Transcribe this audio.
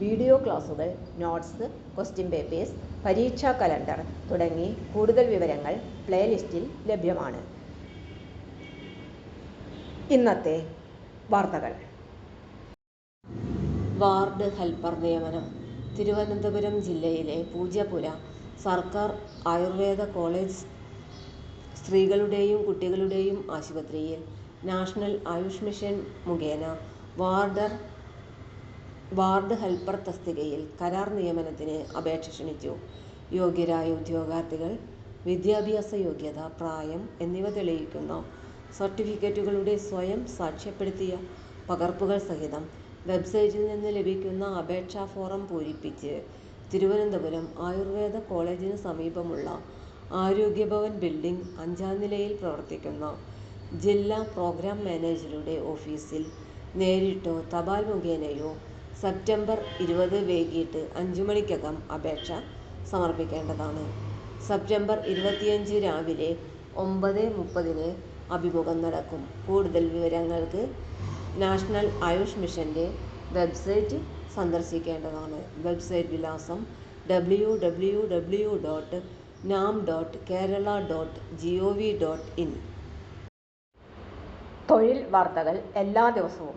Video ക്ലാസുകൾ notes question papers പരീക്ഷാ calendar തുടങ്ങി കൂടുതൽ വിവരങ്ങൾ പ്ലേലിസ്റ്റിൽ ലഭ്യമാണ്. ഇന്നത്തെ വാർത്തകൾ. വാർഡ് ഹെൽപ്പർ നിയമനം. തിരുവനന്തപുരം ജില്ലയിലെ പൂജപ്പുര സർക്കാർ ആയുർവേദ കോളേജ് സ്ത്രീകളുടെയും കുട്ടികളുടെയും ആശുപത്രിയിൽ നാഷണൽ ആയുഷ് മിഷൻ മുഖേന വാർഡർ വാർഡ് ഹെൽപ്പർ തസ്തികയിൽ കരാർ നിയമനത്തിന് അപേക്ഷ ക്ഷണിച്ചു. യോഗ്യരായ ഉദ്യോഗാർത്ഥികൾ വിദ്യാഭ്യാസ യോഗ്യത പ്രായം എന്നിവ തെളിയിക്കുന്ന സർട്ടിഫിക്കറ്റുകളുടെ സ്വയം സാക്ഷ്യപ്പെടുത്തിയ പകർപ്പുകൾ സഹിതം വെബ്സൈറ്റിൽ നിന്ന് ലഭിക്കുന്ന അപേക്ഷാ ഫോറം പൂരിപ്പിച്ച് തിരുവനന്തപുരം ആയുർവേദ കോളേജിന് സമീപമുള്ള ആരോഗ്യഭവൻ ബിൽഡിംഗ് അഞ്ചാം നിലയിൽ പ്രവർത്തിക്കുന്ന ജില്ലാ പ്രോഗ്രാം മാനേജരുടെ ഓഫീസിൽ നേരിട്ടോ തപാൽ മുഖേനയോ സെപ്റ്റംബർ ഇരുപത് വൈകിട്ട് അഞ്ച് മണിക്കകം അപേക്ഷ സമർപ്പിക്കേണ്ടതാണ്. സെപ്റ്റംബർ ഇരുപത്തിയഞ്ച് രാവിലെ ഒമ്പത് മുപ്പതിന് അഭിമുഖം നടക്കും. കൂടുതൽ വിവരങ്ങൾക്ക് നാഷണൽ ആയുഷ് മിഷന്റെ വെബ്സൈറ്റ് സന്ദർശിക്കേണ്ടതാണ്. വെബ്സൈറ്റ് വിലാസം W W W dot NAM dot Kerala dot G O V dot in തൊഴിൽ വാർത്തകൾ എല്ലാ ദിവസവും